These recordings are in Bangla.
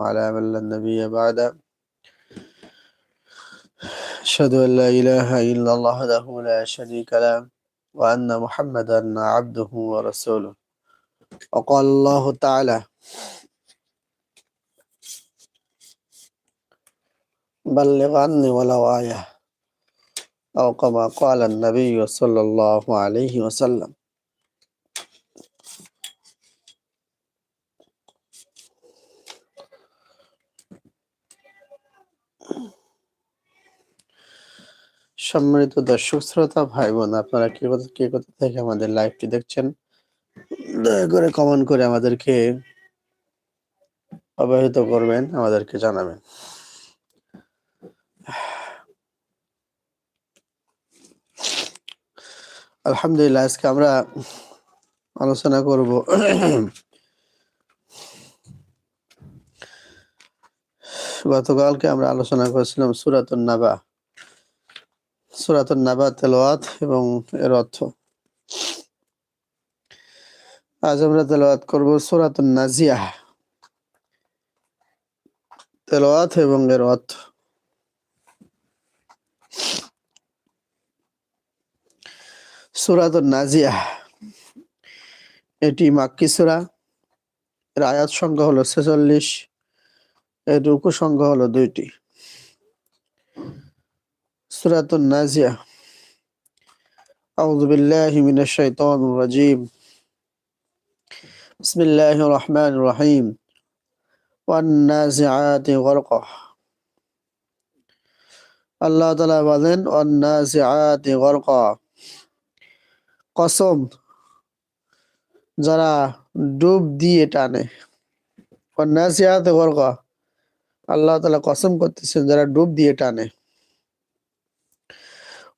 وعلى من لا نبي بعد. أشهد أن لا إله إلا الله وحده لا شريك له وأن محمدا عبده ورسوله. وقال الله تعالى بلغ عني ولو آية أو كما قال النبي صلى الله عليه وسلم. সম্মানিত দর্শক শ্রোতা ভাই বোন আপনারা কে কোথা কে কোথা থেকে আমাদের লাইভটি দেখছেন, দয়া করে কমেন্ট করে আমাদেরকে অবহিত করবেন, আমাদেরকে জানাবেন। আলহামদুলিল্লাহ, আজকে আমরা আলোচনা করব গতকালকে আমরা আলোচনা করেছিলাম সুরাতুন নাবা। সুরাতুন নাবা তেলাওয়াত এবং এর অর্থ। আজ আমরা তেলাওয়াত করব নাজিয়া। তেলাওয়াত এবং এর অর্থ। সুরাতুন নাজিয়া। এটি মাক্কি সুরা। এর আয়াত সংখ্যা হলো ছেচল্লিশ। এর রুকু সংখ্যা হলো দুইটি। সুরাতুন নাজিয়া أعوذ بالله من الشيطان الرجيم بسم الله الرحمن الرحيم والنازعات غرقا আল্লাহ তালা বলেন والنازعات غرقا কসম যারা ডুব দিয়ে টানে والنازعات غرقا আল্লাহ তালা কসম করতেছেন যারা ডুব দিয়ে টানে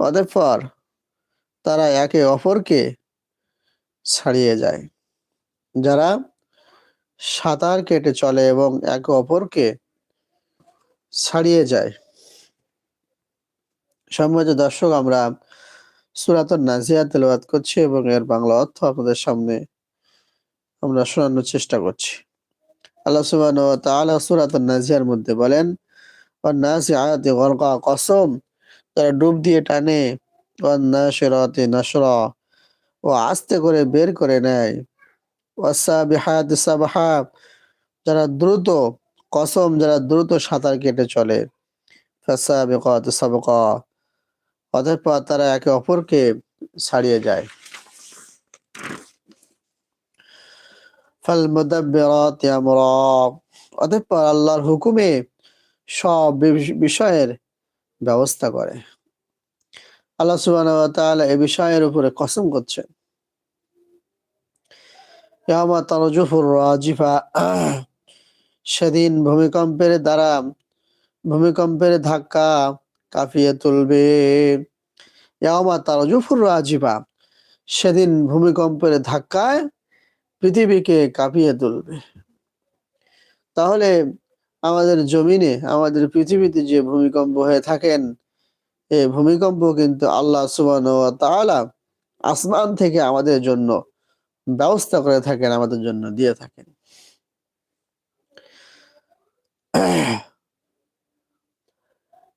অতঃপর তারা একে অপরকে ছাড়িয়ে যায়। যারা সাঁতার কেটে চলে এবং একে অপরকে ছাড়িয়ে যায়। সম্মানিত দর্শক, আমরা সুরাতন নাজিয়া তেলাওয়াত করছি এবং এর বাংলা অর্থ আপনাদের সামনে আমরা শোনানোর চেষ্টা করছি। আল্লাহ সুবহানাহু ওয়া তাআলা সূরাতুন নাজিয়ার মধ্যে বলেন ওয়ান-নাসিআতি গরকা কসম তারা ডুব দিয়ে টানে। নাশরা। ও আস্তে করে বের করে নেয়। যারা দ্রুত, কসম, যারা দ্রুত সাঁতার কেটে চলে। অতঃপর তারা একে অপরকে ছাড়িয়ে যায়। আল্লাহর হুকুমে সব বিষয়ের ব্যবস্থা করে। আল্লাহ তাআলা এই বিষয়ের উপরে কসম করছেন। সেদিন ভূমিকম্পের দ্বারা ভূমিকম্পের ধাক্কা কাঁপিয়ে তুলবে। ইয়ামা সেদিন ভূমিকম্পের ধাক্কায় পৃথিবীকে কাঁপিয়ে তুলবে। তাহলে আমাদের জমিনে, আমাদের পৃথিবীতে যে ভূমিকম্প হয়ে থাকেন এই ভূমিকম্প কিন্তু আল্লাহ সুবান আসমান থেকে আমাদের জন্য ব্যবস্থা করে থাকেন, আমাদের জন্য দিয়ে থাকেন।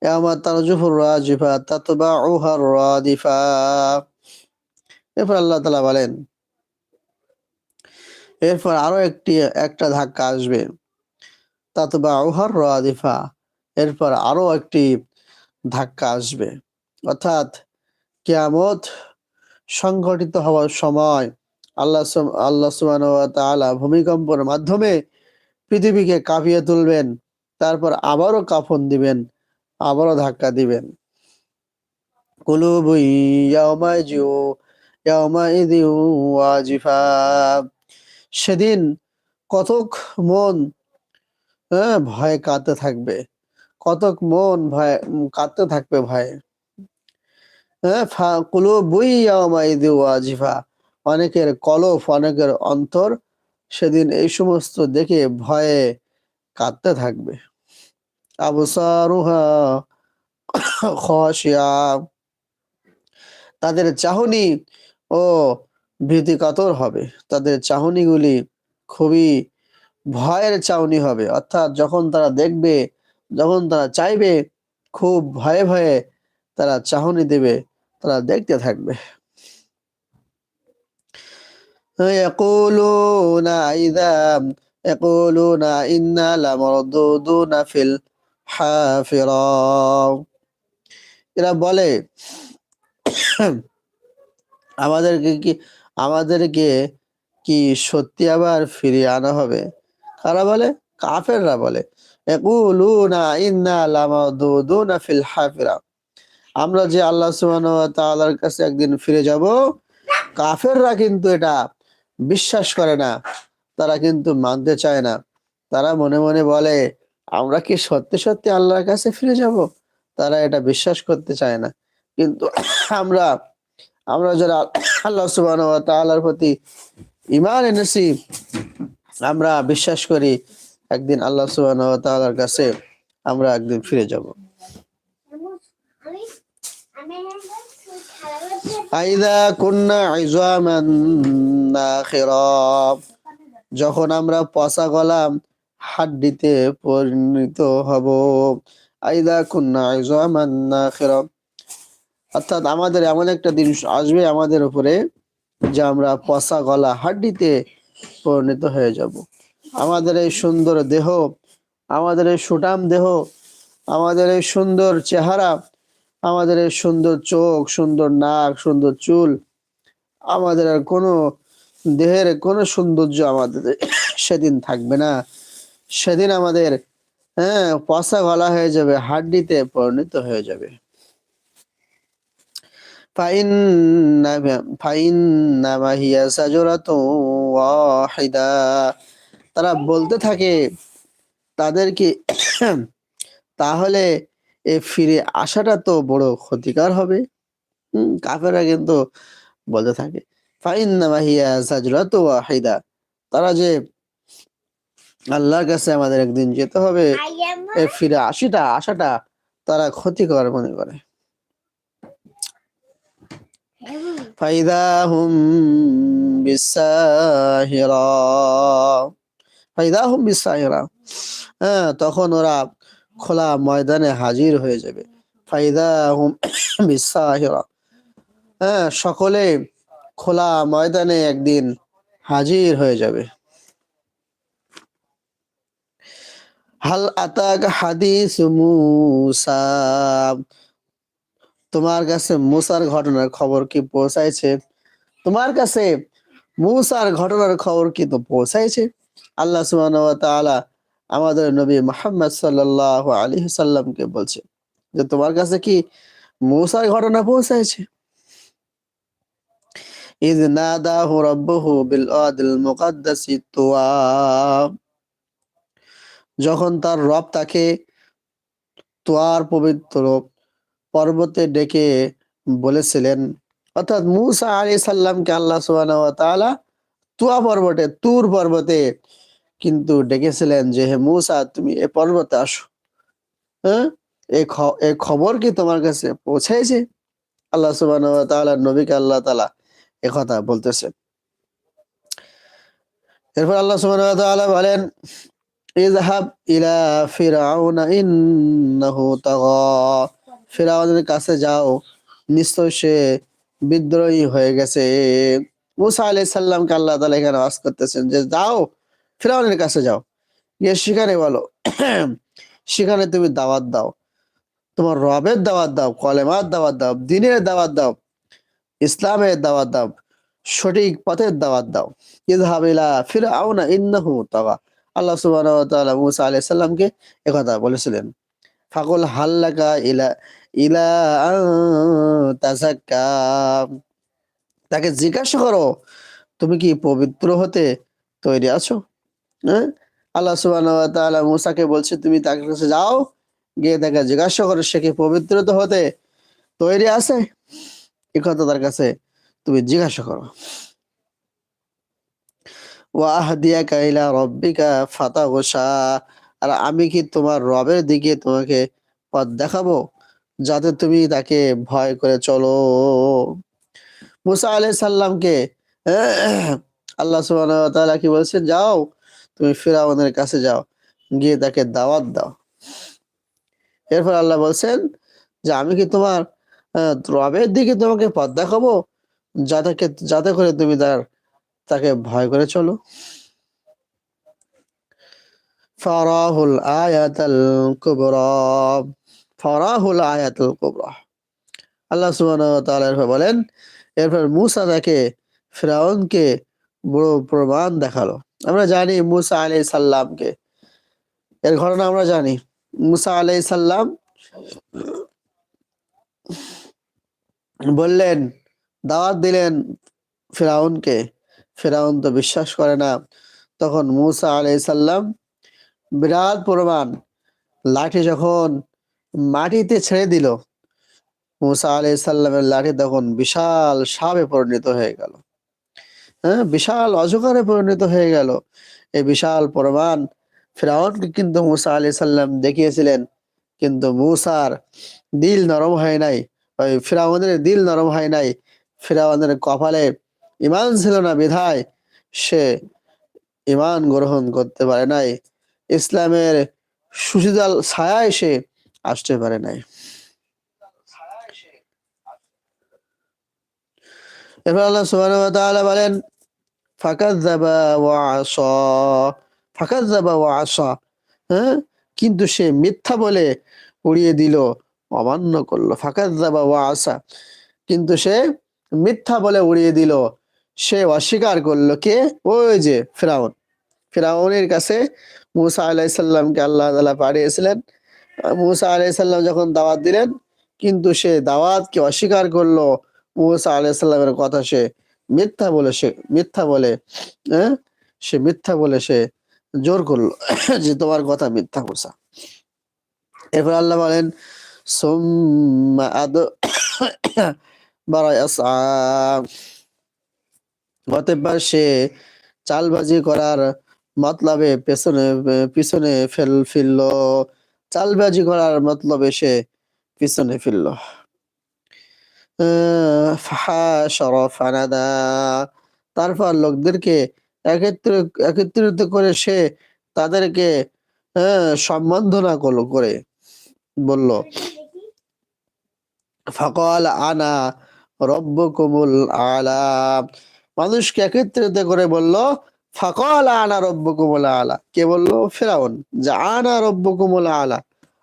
আমার এরপর আল্লাহ তাআলা বলেন, এরপর আরও একটি, একটা ধাক্কা আসবে। তাতবাউহার রাদিফা। এরপর আরও একটি ধাক্কা আসবে। অর্থাৎ কেয়ামত সংঘটিত হওয়ার সময় আল্লাহ আল্লাহ ওয়া ভূমিকম্পের মাধ্যমে পৃথিবীকে কাঁপিয়ে তুলবেন, তারপর আবারও কাফন দিবেন, আবারও ধাক্কা দিবেন। সেদিন কতক মন হ্যাঁ ভয়ে কাঁদতে থাকবে। কতক মন ভয় কাঁদতে থাকবে ভয়ে। হ্যাঁ অনেকের কলফ অনেকের অন্তর সেদিন এই সমস্ত দেখে ভয়ে কাঁদতে থাকবে। তাদের চাহনি ও ভীতিকাতর হবে। তাদের চাহনিগুলি খুবই ভয়ের চাহনি হবে অর্থাৎ যখন তারা দেখবে যখন তারা চাইবে খুব ভয়ে ভয়ে তারা চাহনি দেবে তারা দেখতে থাকবে يقولون إذا يقولون إنا لمردودون في الحافرة এরা বলে আমাদেরকে কি আমাদেরকে কি সত্যি আবার ফিরিয়ে আনা হবে কারা বলে? কাফেররা বলে। ফিল আমরা যে আল্লাহ তাআলার কাছে একদিন ফিরে যাব, কাফেররা কিন্তু এটা বিশ্বাস করে না। তারা কিন্তু মানতে চায় না। তারা মনে মনে বলে, আমরা কি সত্যি সত্যি আল্লাহর কাছে ফিরে যাব? তারা এটা বিশ্বাস করতে চায় না। কিন্তু আমরা আমরা যারা আল্লাহ তাআলার প্রতি ইমান এনেছি আমরা বিশ্বাস করি একদিন আল্লাহ তাআলার কাছে আমরা একদিন ফিরে যাব। যখন আমরা পচা গলাম, হাড্ডিতে পরিণত হব। আইদা কুন্না ইজামান নাখিরা। অর্থাৎ আমাদের এমন একটা দিন আসবে আমাদের উপরে যে আমরা পচা গলা, হাড্ডিতে পরিণত হয়ে যাব। আমাদের এই সুন্দর দেহ, আমাদের এই সুটাম দেহ, আমাদের এই সুন্দর চেহারা, আমাদের এই সুন্দর চোখ, সুন্দর নাক, সুন্দর চুল, আমাদের আর কোনো দেহের কোনো সৌন্দর্য আমাদের সেদিন থাকবে না। সেদিন আমাদের হ্যাঁ পচা গলা হয়ে যাবে, হাড্ডিতে পরিণত হয়ে যাবে। ফাইন্নামা হিয়া সাজরাতুন ওয়াহিদা তারা বলতে থাকে তাদেরকে তাহলে এ ফিরে আসাটা তো বড় ক্ষতিকর হবে। হম কাফেরা কিন্তু বলতে থাকে ফাইন্নামা হিয়া ওয়াহিদা। তারা যে আল্লাহর কাছে আমাদের একদিন যেতে হবে এ ফিরে আসিটা আসাটা তারা ক্ষতিকর মনে করে। ফাইদা হুম বিসাহিরা ফাইদা হ্যাঁ তখন ওরা খোলা ময়দানে হাজির হয়ে যাবে। ফাইদা হুম বিসাহিরা হ্যাঁ সকলে খোলা ময়দানে একদিন হাজির হয়ে যাবে। হাল আতাক হাদিস মুসা তোমার কাছে মুসার ঘটনার খবর কি পৌঁছাইছে? তোমার কাছে মুসার ঘটনার খবর কি তো পৌঁছাইছে? আল্লাহ তাআলা আমাদের নবী মুহাম্মদ সাল্লাল্লাহু আলাইহি সাল্লামকে বলছে যে, তোমার কাছে কি মুসার ঘটনা পৌঁছাইছে? নাদাহু রাব্বুহু বিল আদিল মুকাদ্দাসি তুয়া যখন তার রব তাকে তোয়ার পবিত্র পর্বতে ডেকে বলেছিলেন, অর্থাৎ মুসা আলী সাল্লামকে আল্লাহ ওয়া তুয়া পর্বতে, তুর পর্বতে কিন্তু ডেকেছিলেন যে, হে মুসা, তুমি এ পর্বতে আসো। হ্যাঁ? এই খবর কি তোমার কাছে পৌঁছেছে? আল্লাহ তাআলা নবীকে আল্লাহ তাআলা এ কথা বলতেছেন। এরপর আল্লাহ তাআলা বলেন, ইযহাব ইলা ফিরআউনা ইন্নাহু তাগা। ফিরাউনের কাছে যাও। নিশ্চয় সে বিদ্রোহী হয়ে গেছে। মুসা আলাইহিস সালামকে আল্লাহ তাআলা এখানে আওয়াজ করতেছেন যে, যাও, ফিরাউনের কাছে যাও। গিয়ে সেখানে বলো, সেখানে তুমি দাওয়াত দাও। তোমার রবের দাওয়াত দাও, কলেমার দাওয়াত দাও, দিনের দাওয়াত দাও, ইসলামের দাওয়াত দাও, সঠিক পথের দাওয়াত দাও। ইযহাব ইলা ফিরআউনা ইন্নাহু তাগা আল্লাহ তাআলা মুসা আলাইহিস সালামকে একথা বলেছিলেন। ফাকুল হাল্লাকা ইলা ইলা তাকে জিজ্ঞাসা করো, তুমি কি পবিত্র হতে তৈরি আছো? হ্যাঁ? আল্লাহ ওয়া মুসাকে বলছে, তুমি তার কাছে যাও, গিয়ে তাকে জিজ্ঞাসা করো, সে কি পবিত্র তো হতে তৈরি আছে? এ কথা তার কাছে তুমি জিজ্ঞাসা করো। ওয়াহদিয়াকা ইলা রব্বিকা ফাতাগশা। আর আমি কি তোমার রবের দিকে তোমাকে পথ দেখাবো? যাতে তুমি তাকে ভয় করে চলো। মুসা আলাইহিস সালামকে, আল্লাহ তাআলা কি বলছেন? যাও, তুমি ফিরাউনের কাছে যাও, গিয়ে তাকে দাওয়াত দাও। এরপর আল্লাহ বলছেন যে, আমি কি তোমার রবের দিকে তোমাকে পথ দেখাবো? যাতে যাতে করে তুমি তার, তাকে ভয় করে চলো। ফারাহুল আয়াতাল কুবরা। ফারাহুল আয়াতুল কুবরা। আল্লাহ এরপর বলেন, এরপর মুসা তাকে ফিরাউনকে বড় প্রমাণ দেখাল। আমরা জানি মুসা আলাইহিস সালামকে। এর ঘটনা আমরা জানি। মুসা আলাইহিস সালাম বললেন, দাওয়াত দিলেন ফেরাউনকে। ফেরাউন তো বিশ্বাস করে না। তখন মুসা আলাইহিস সাল্লাম বিরাট প্রমাণ, লাঠি যখন মাটিতে ছেড়ে দিল। মুসা আলাইহিস সালামের লাঠি তখন বিশাল সাপে পরিণত হয়ে গেল। হ্যাঁ বিশাল অজগরে পরিণত হয়ে গেল। এই বিশাল প্রমাণ ফেরাউনকে কিন্তু মুসা আলাইহিস সালাম দেখিয়েছিলেন। কিন্তু মুসার দিল নরম হয় নাই, ওই ফেরাউনের দিল নরম হয় নাই। ফেরাউনের কপালে ইমান ছিল না, বিধায় সে ইমান গ্রহণ করতে পারে নাই। ইসলামের সুশীতল ছায়ায় সে আসতে পারে নাই। এরপর আল্লাহ সুবহানাহু ওয়া তাআলা বলেন, ফাকাযযাবা ওয়া আসা ফাকাযযাবা ওয়া আসা হ্যাঁ? কিন্তু সে মিথ্যা বলে উড়িয়ে দিল, অমান্য করল। ফাকাযযাবা ওয়া আসা কিন্তু সে মিথ্যা বলে উড়িয়ে দিল, সে অস্বীকার করল কে? ওই যে ফেরাউন। ফেরাউনের কাছে মুসা আলাইহিস সালামকে আল্লাহ তাআলা পাঠিয়েছিলেন। মুসা আলাইহিস সালাম যখন দাওয়াত দিলেন, কিন্তু সে দাওয়াতকে অস্বীকার করল। মুসা আলাইহিস সালামের কথা সে মিথ্যা বলে সে, মিথ্যা বলে হ্যাঁ? সে মিথ্যা বলে সে জোর করল যে তোমার কথা মিথ্যা, মুসা। এরপর আল্লাহ বলেন অতঃপর সে চালবাজি করার মতলবে পেছনে, পিছনে ফেল, ফিরল। চালবাজি করার মতলবে সে পিছনে ফিরল। তারপর লোকদেরকে একত্র, একত্রিত করে সে তাদেরকে সম্বন্ধনা করল করে বলল, ফকল আনা রব্বকুমুল আলা। মানুষকে একত্রিত করে বলল ফকল আনা রব্বকুমুল আলা। কে বলল? ফেরাউন। যে আনা রব্বকুমুল আলা।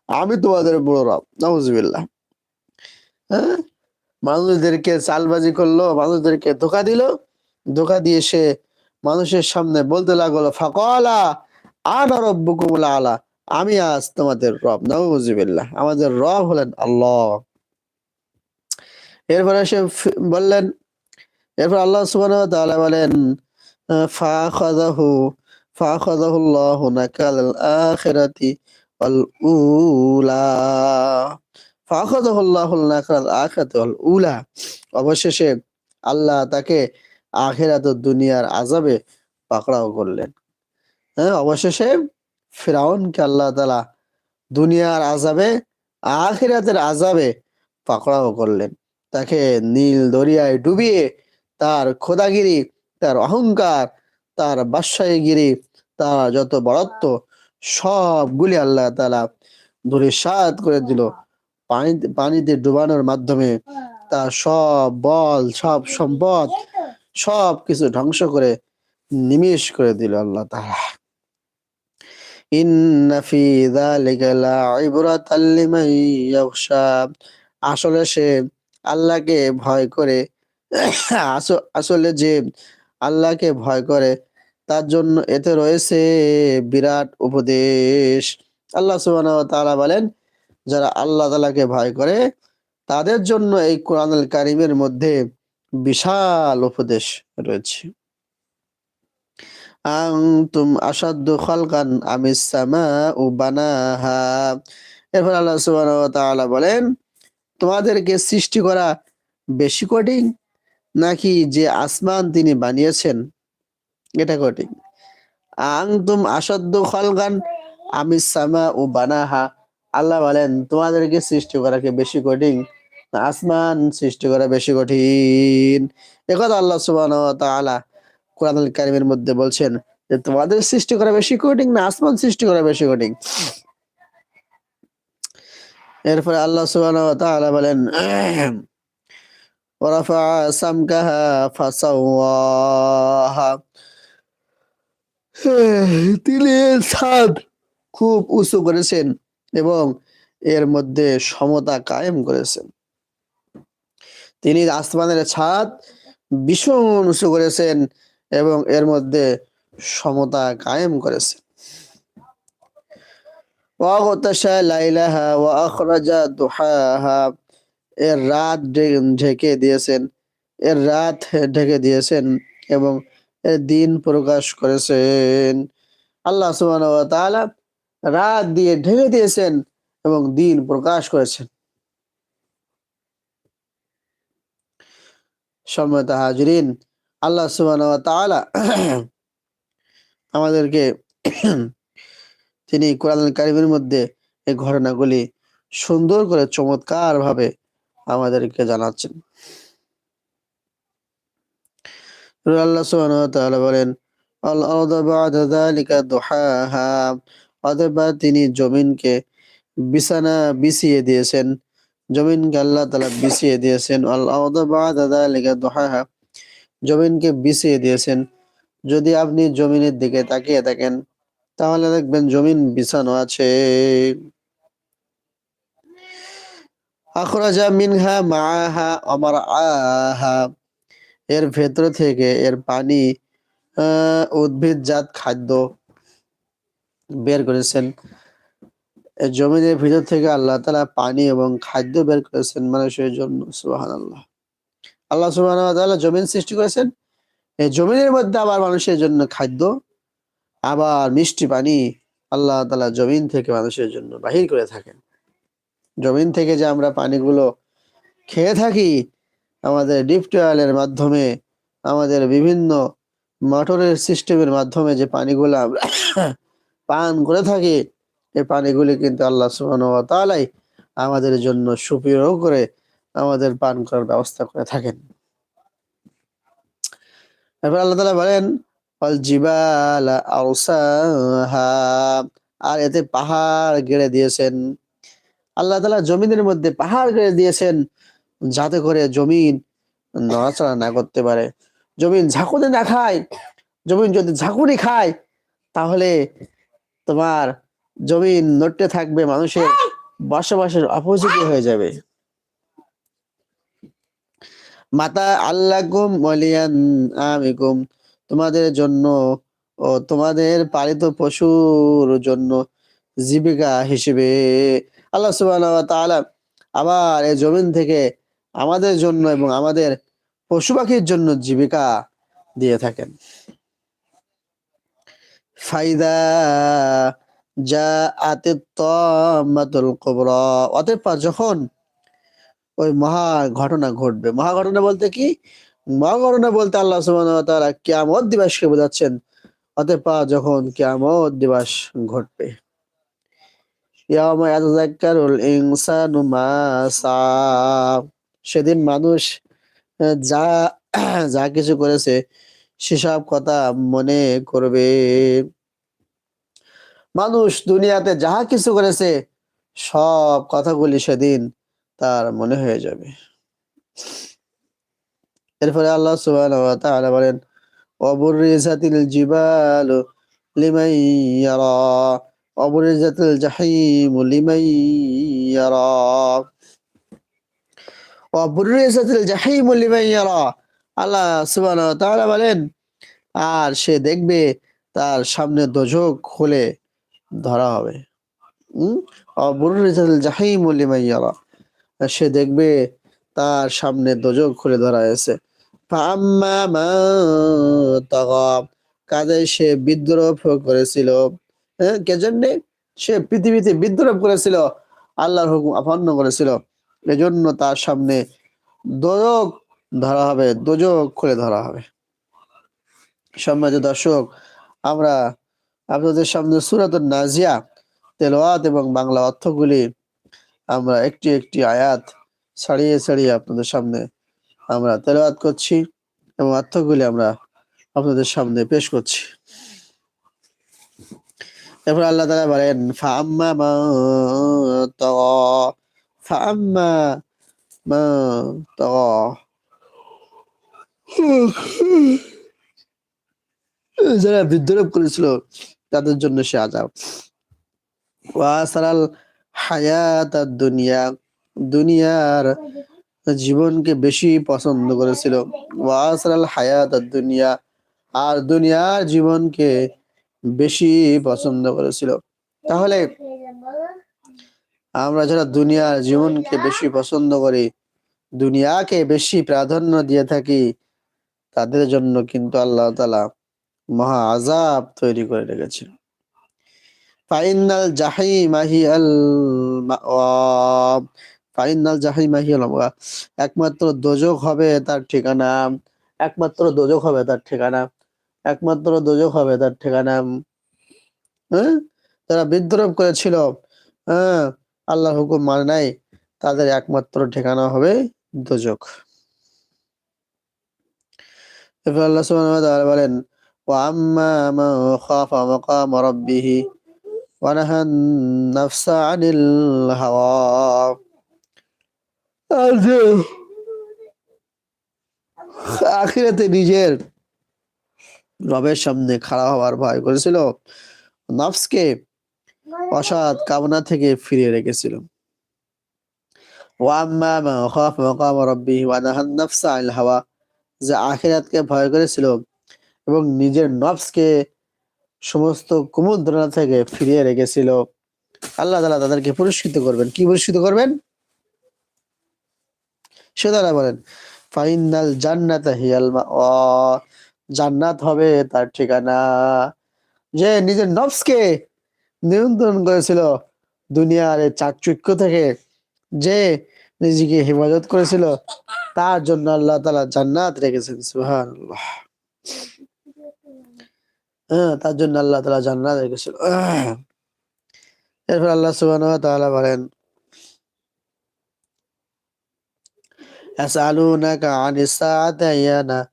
আমি তোমাদের বড় রব। নাউজুবিল্লাহ। হ্যাঁ? মানুষদেরকে চালবাজি করল, মানুষদেরকে ধোকা দিল। ধোকা দিয়ে সে মানুষের সামনে বলতে লাগল, ফাকলা আনা রব্বকুমুল আলা। আমি আজ তোমাদের রব। নাউজুবিল্লাহ। আমাদের রব হলেন আল্লাহ। এরপরে সে বললেন, এরপর আল্লাহ তাআলা বলেন আল্লাহু নাকালাল আখিরাতি ওয়াল উলা ফাখাযাহু আল্লাহু নাকালাল আখিরাতি ওয়াল উলা অবশেষে আল্লাহ তাকে আখিরাত দুনিয়ার আজাবে পাকড়াও করলেন। হ্যাঁ অবশেষে ফিরাউনকে আল্লাহ তালা দুনিয়ার আজাবে আখিরাতের আজাবে পাকড়াও করলেন। তাকে নীল দরিয়ায় ডুবিয়ে তার খোদাগিরি তার অহংকার, তার বাদশাহীগিরি, তার যত বড়ত্ব সবগুলি আল্লাহ তাআলা ধূলিসাৎ করে দিল। পানি, পানিতে ডুবানোর মাধ্যমে তার সব বল, সব সম্পদ সব কিছু ধ্বংস করে নিমেষ করে দিল আল্লাহ ইয়াখশা। আসলে সে আল্লাহকে ভয় করে। আস- আসলে যে আল্লাহকে ভয় করে। তার জন্য এতে রয়েছে বিরাট উপদেশ। আল্লাহ সুবহানাহু ওয়া তাআলা বলেন, যারা আল্লাহ তালাকে ভয় করে, তাদের জন্য এই কোরআনুল কারীমের মধ্যে বিশাল উপদেশ রয়েছে। আনতুম আসাদ্দু খালকান আমিস সামাউ বানাহা। এরপর আল্লাহ ওয়া বলেন, তোমাদেরকে সৃষ্টি করা বেশি কঠিন নাকি যে আসমান তিনি বানিয়েছেন? এটা কঠিন আনতুম আসাদ্দু খালকান আমিস সামাউ বানাহা। আল্লাহ বলেন, তোমাদেরকে সৃষ্টি করা কি বেশি কঠিন? আসমান সৃষ্টি করা বেশি কঠিন। একথা আল্লাহ সুবহানাহু ওয়া তাআলা কোরআনুল কারীমের মধ্যে বলছেন যে, তোমাদের সৃষ্টি করা বেশি কঠিন, না, আসমান সৃষ্টি করা বেশি কঠিন? এরপরে আল্লাহ ওয়া বলেন ওয়ারাফা সামকাহা ফাসাওয়াহা তিনি ছাদ খুব উঁচু করেছেন এবং এর মধ্যে সমতা কায়েম করেছেন। তিনি আসমানের ছাদ ভীষণ উঁচু করেছেন এবং এর মধ্যে সমতা কায়েম করেছেন। ওয়াগতাশা লাইলাহা ওয়া আখরাজা দুহাহা এর রাত ঢেকে দিয়েছেন। এর রাত ঢেকে দিয়েছেন এবং এর দিন প্রকাশ করেছেন। আল্লাহ তাআলা রাত দিয়ে ঢেকে দিয়েছেন এবং দিন প্রকাশ করেছেন। সম্মানিত হাজরিন, আল্লাহ তাআলা আমাদেরকে তিনি কোরআন কারিমের মধ্যে এই ঘটনাগুলি সুন্দর করে চমৎকার ভাবে আমাদেরকে জানাচ্ছেন। বলেন তিনি জমিনকে বিছানা বিছিয়ে দিয়েছেন। জমিনকে আল্লাহ তাআলা বিছিয়ে দিয়েছেন। আল আরদা জমিনকে বিছিয়ে দিয়েছেন। যদি আপনি জমিনের দিকে তাকিয়ে থাকেন, তাহলে দেখবেন জমিন বিছানো আছে। আখরাজা মিনহা মাআহা আমার আহা এর ভেতর থেকে এর পানি উদ্ভিদজাত খাদ্য বের করেছেন। জমিনের ভিতর থেকে আল্লাহ তালা পানি এবং খাদ্য বের করেছেন মানুষের জন্য, সুবহানাল্লাহ। আল্লাহ ওয়া তাআলা জমিন সৃষ্টি করেছেন। এই জমিনের মধ্যে আবার মানুষের জন্য খাদ্য, আবার মিষ্টি পানি আল্লাহ তালা জমিন থেকে মানুষের জন্য বাহির করে থাকেন। জমিন থেকে যে আমরা পানিগুলো খেয়ে থাকি, আমাদের ডিপ মাধ্যমে, আমাদের বিভিন্ন মোটরের সিস্টেমের মাধ্যমে যে পানিগুলো আমরা পান করে থাকি, এই পানিগুলি কিন্তু আল্লাহ তাআলাই আমাদের জন্য সুপ্রিয় করে আমাদের পান করার ব্যবস্থা করে থাকেন। এরপর আল্লাহ তালা বলেন জিবালা আর এতে পাহাড় গেড়ে দিয়েছেন। আল্লাহ তালা জমিনের মধ্যে পাহাড় গেড়ে দিয়েছেন যাতে করে জমিন নড়াচড়া না করতে পারে। জমিন ঝাঁকুনি না খায়, জমিন যদি ঝাঁকুনি খায়, তাহলে তোমার জমিন নড়তে থাকবে, মানুষের বসবাসের অপোজিটে হয়ে যাবে। মাতা আল্লাকুম ওয়ালিয়ান আমিকুম, তোমাদের জন্য ও তোমাদের পালিত পশুর জন্য জীবিকা হিসেবে আল্লাহ তাআলা আবার এই জমিন থেকে আমাদের জন্য এবং আমাদের পশু পাখির জন্য জীবিকা দিয়ে থাকেন। যা অতঃপর যখন ওই মহা ঘটনা ঘটবে, মহা ঘটনা বলতে কি? মহা ঘটনা বলতে আল্লাহ সুবহানাহু ওয়া তাআলা কিয়ামত দিবসকে বোঝাচ্ছেন। অতঃপর যখন কিয়ামত দিবস ঘটবে। ইয়াওমা ইয়াতাযাক্কারুল ইনসানু মা সেদিন মানুষ যা যা কিছু করেছে, সেসব কথা মনে করবে। মানুষ দুনিয়াতে যাহা কিছু করেছে, সব কথাগুলি সেদিন তার মনে হয়ে যাবে। এরপরে আল্লাহ সুবহানাহু ওয়া তাআলা বলেন অবরিজাতিল জিবালু লিমান ইয়ারা। লিমান ইয়ারা অবরিজাতিল জাহিম লিমান ইয়ারা আল্লাহ সুবহানাহু ওয়া তাআলা বলেন, আর সে দেখবে তার সামনে দোজক খুলে ধরা হবে। জাহিম লিমান ইয়ারা সে দেখবে তার সামনে দোজক খুলে ধরা হয়েছে। কাজে সে বিদ্রোহ করেছিল কে জন্যে সে পৃথিবীতে বিদ্রোহ করেছিল, আল্লাহর হুকুম অপন্ন করেছিল। এজন্য তার সামনে দোজক ধরা হবে, দোজক খুলে ধরা হবে। সম্মানিত দর্শক, আমরা আপনাদের সামনে সুরাত নাজিয়া তেলোয়াত এবং বাংলা অর্থগুলি আমরা একটি একটি আয়াত ছাড়িয়ে ছাড়িয়ে আপনাদের সামনে আমরা তেলাওয়াত করছি এবং অর্থগুলি আমরা আপনাদের সামনে পেশ করছি। এরপর আল্লাহ তাআলা বলেন ফাআম্মা মা তাগা ফাআম্মা মা তাগা যারা বিদ্রোহ করেছিল, তাদের জন্য সে আজাব ওয়াসারাল হায়াত দুনিয়া, দুনিয়ার জীবনকে বেশি পছন্দ করেছিল। ওয়াসারাল হায়াত দুনিয়া, আর দুনিয়ার জীবনকে বেশি পছন্দ করেছিল। তাহলে আমরা যারা দুনিয়ার জীবনকে বেশি পছন্দ করি, দুনিয়াকে বেশি প্রাধান্য দিয়ে থাকি, তাদের জন্য কিন্তু আল্লাহ তালা মহা আজাব তৈরি করে রেখেছেন। ফাইনাল জাহিমা হিয়াল মাওয়া। ফাইনাল হিয়াল মাওয়া। একমাত্র দোজক হবে তার ঠিকানা, একমাত্র দোজক হবে তার ঠিকানা। একমাত্র দোজক হবে তার ঠিকানা হ্যাঁ তারা বিদ্রোহ করেছিল হ্যাঁ আল্লাহর হুকুম মানে নাই তাদের একমাত্র ঠিকানা হবে দোজক এরপর আল্লাহ সুবহানাহু ওয়া তাআলা বলেন وأما من خاف مقام ربه ونهى النفس عن الهوى আর যে আখিরাতে নিজের রবের সামনে খাড়া হওয়ার ভয় করেছিল। নফসকে অসৎ কামনা থেকে ফিরিয়ে রেখেছিল। মা যে আখিরাতকে ভয় করেছিল এবং নিজের নফসকে সমস্ত থেকে ফিরিয়ে রেখেছিল। আল্লাহ তালা তাদেরকে পুরস্কৃত করবেন। কি পুরস্কৃত করবেন? সে তারা বলেন, ফাইনাল জান্নাত হিয়াল মাওয়া। জান্নাত হবে তার ঠিকানা যে নিজের নফসকে নিয়ন্ত্রণ করেছিল দুনিয়ার এই চাকচুক্য থেকে যে নিজেকে হেফাজত করেছিল তার জন্য আল্লাহ তালা জান্নাত রেখেছেন সুবহানাল্লাহ হ্যাঁ তার জন্য আল্লাহ তালা জান্নাত রেখেছিল এরপর আল্লাহ সুবহানাহু ওয়া তাআলা বলেন يسألونك عن الساعة أيان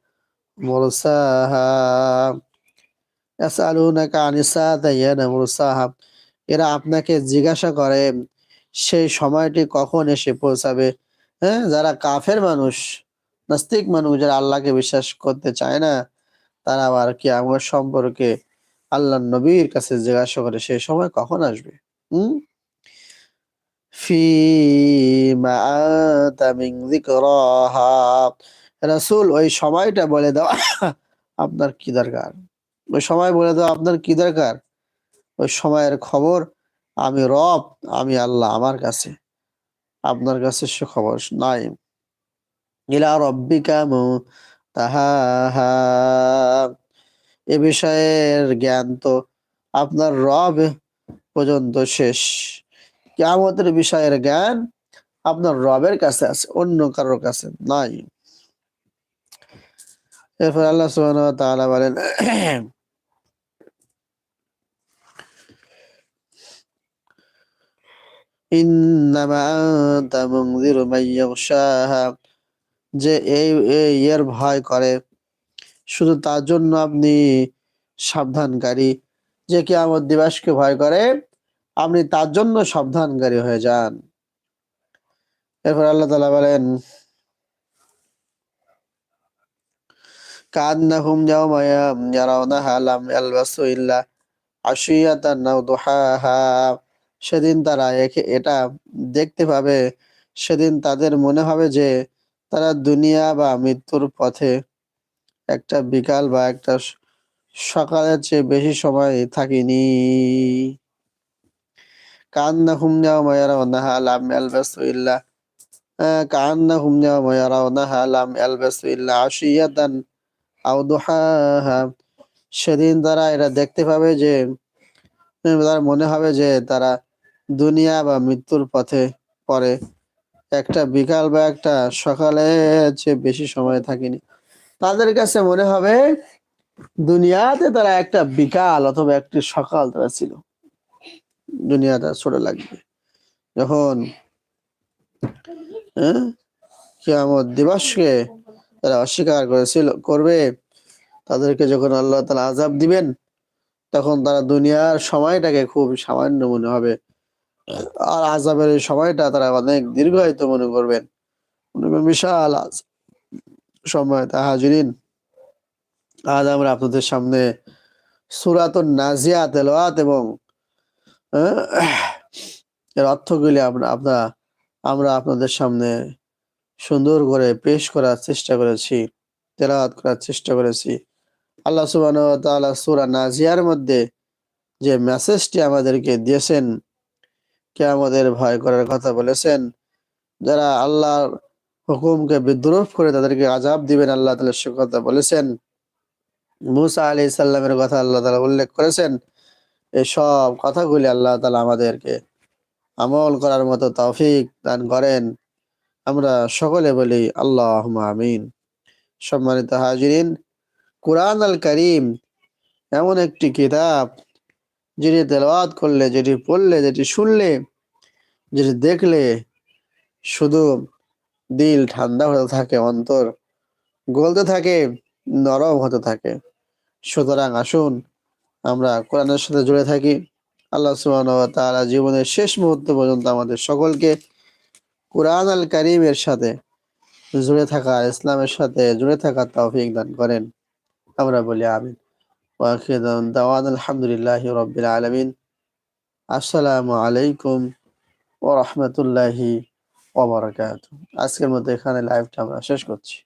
এরা আপনাকে জিজ্ঞাসা করে, সেই সময়টি কখন এসে পৌঁছাবে? হ্যাঁ যারা কাফের মানুষ, নাস্তিক মানুষ, যারা আল্লাহকে বিশ্বাস করতে চায় না, তারা আবার কি আমার সম্পর্কে আল্লাহ নবীর কাছে জিজ্ঞাসা করে, সেই সময় কখন আসবে? হম? ফি মা রাসূল, ওই সময়টা বলে দাও, আপনার কি দরকার? ওই সময় বলে দাও, আপনার কি দরকার? ওই সময়ের খবর, আমি রব, আমি আল্লাহ, আমার কাছে। আপনার কাছে সে খবর নাই। ইলা রব্বিকা মুতাহাহা। এ বিষয়ের জ্ঞান তো আপনার রব পর্যন্ত শেষ। কিয়ামতের বিষয়ের জ্ঞান আপনার রবের কাছে আছে, অন্য কারোর কাছে নাই। এরপর আল্লাহ সুবহানাহু ওয়া তাআলা বলেন, ইন্নামা আনতা মুনযিরু মান যে এই এর ভয় করে, শুধু তার জন্য আপনি সাবধানকারী। যে কিয়ামত দিবসকে ভয় করে, আপনি তার জন্য সাবধানকারী হয়ে যান। এরপর আল্লাহ তালা বলেন কান্নাহুম ইয়াওমা ইয়ারাউনাহা লাম ইয়ালবাসু ইল্লা আশিয়াতান আও দুহাহা। সেদিন তারা একে, এটা দেখতে পাবে, সেদিন তাদের মনে হবে যে তারা দুনিয়া বা মৃত্যুর পথে একটা বিকাল বা একটা সকালের চেয়ে বেশি সময় থাকিনি। কান্না কান্নাহুম ইয়াওমা ইয়ারাউনাহা লাম ইয়ালবাসু ইল্লা কান্নাহুম ইয়াওমা ইয়ারাউনাহা লাম ইয়ালবাসু ইল্লা আশিয়াতান আও সেদিন তারা এটা দেখতে পাবে যে তার মনে হবে যে তারা দুনিয়া বা মৃত্যুর পথে পরে একটা বিকাল বা একটা সকালে চেয়ে বেশি সময় থাকেনি। তাদের কাছে মনে হবে দুনিয়াতে তারা একটা বিকাল অথবা একটি সকাল তারা ছিল। দুনিয়াটা ছোট লাগবে। যখন হ্যাঁ কিয়ামত দিবসকে তারা অস্বীকার করেছিল, করবে। তাদেরকে যখন আল্লাহ তালা আজাব দিবেন, তখন তারা দুনিয়ার সময়টাকে খুব সামান্য মনে হবে। আর আজাবের এই সময়টা তারা অনেক দীর্ঘায়িত মনে করবেন। বিশাল সময় তাহাজরিন আজ আমরা আপনাদের সামনে সুরাতুন নাজিয়া তেলাওয়াত এবং এর অর্থগুলি আমরা আপনারা আমরা আপনাদের সামনে সুন্দর করে পেশ করার চেষ্টা করেছি, তেলাওয়াত করার চেষ্টা করেছি। আল্লাহ তাআলা সূরা নাজিয়ার মধ্যে যে মেসেজটি আমাদেরকে দিয়েছেন কে আমাদের ভয় করার কথা বলেছেন, যারা আল্লাহর হুকুমকে বিদ্রোহ করে তাদেরকে আজাব দিবেন, আল্লাহ তাআলা সে কথা বলেছেন। মুসা আলাইহিস সালামের কথা আল্লাহ তালা উল্লেখ করেছেন। এই সব কথাগুলি আল্লাহ তালা আমাদেরকে আমল করার মতো তৌফিক দান করেন। আমরা সকলে বলি আল্লাহ আমিন। সম্মানিত হাজিরিন, কোরআন আল করিম এমন একটি কিতাব যেটি তেলাওয়াত করলে, যেটি পড়লে, যেটি শুনলে, যেটি দেখলে শুধু দিল ঠান্ডা হতে থাকে, অন্তর গলতে থাকে, নরম হতে থাকে। সুতরাং আসুন আমরা কোরআনের সাথে জুড়ে থাকি। আল্লাহ সুবহানাহু তারা জীবনের শেষ মুহূর্ত পর্যন্ত আমাদের সকলকে কোরআন আল কারিমের সাথে জুড়ে থাকা, ইসলামের সাথে জুড়ে থাকা তৌফিক দান করেন। আমরা বলি আমিন। ওয়াখির দাওয়ান আলহামদুলিল্লাহ রব্বিল আলামিন। আসসালামু আলাইকুম ওয়া রাহমাতুল্লাহি ওয়া বারাকাতুহু। আজকের মতো এখানে লাইভটা আমরা শেষ করছি।